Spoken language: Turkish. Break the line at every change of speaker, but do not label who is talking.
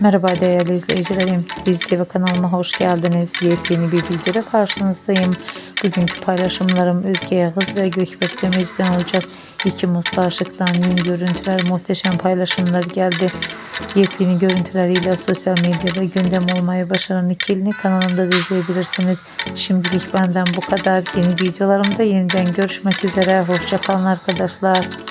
Merhaba değerli izleyicilerim. Dizi TV kanalıma hoş geldiniz. Yepyeni bir videoda karşınızdayım. Bugünkü paylaşımlarım Özge Yağız ve Gökberk Demirci'den olacak. İki mutlu aşıktan yeni görüntüler, muhteşem paylaşımlar geldi. Yepyeni görüntüleriyle sosyal medyada gündem olmayı başaran ikilini kanalımda da izleyebilirsiniz. Şimdilik benden bu kadar. Yeni videolarımda yeniden görüşmek üzere. Hoşçakalın arkadaşlar.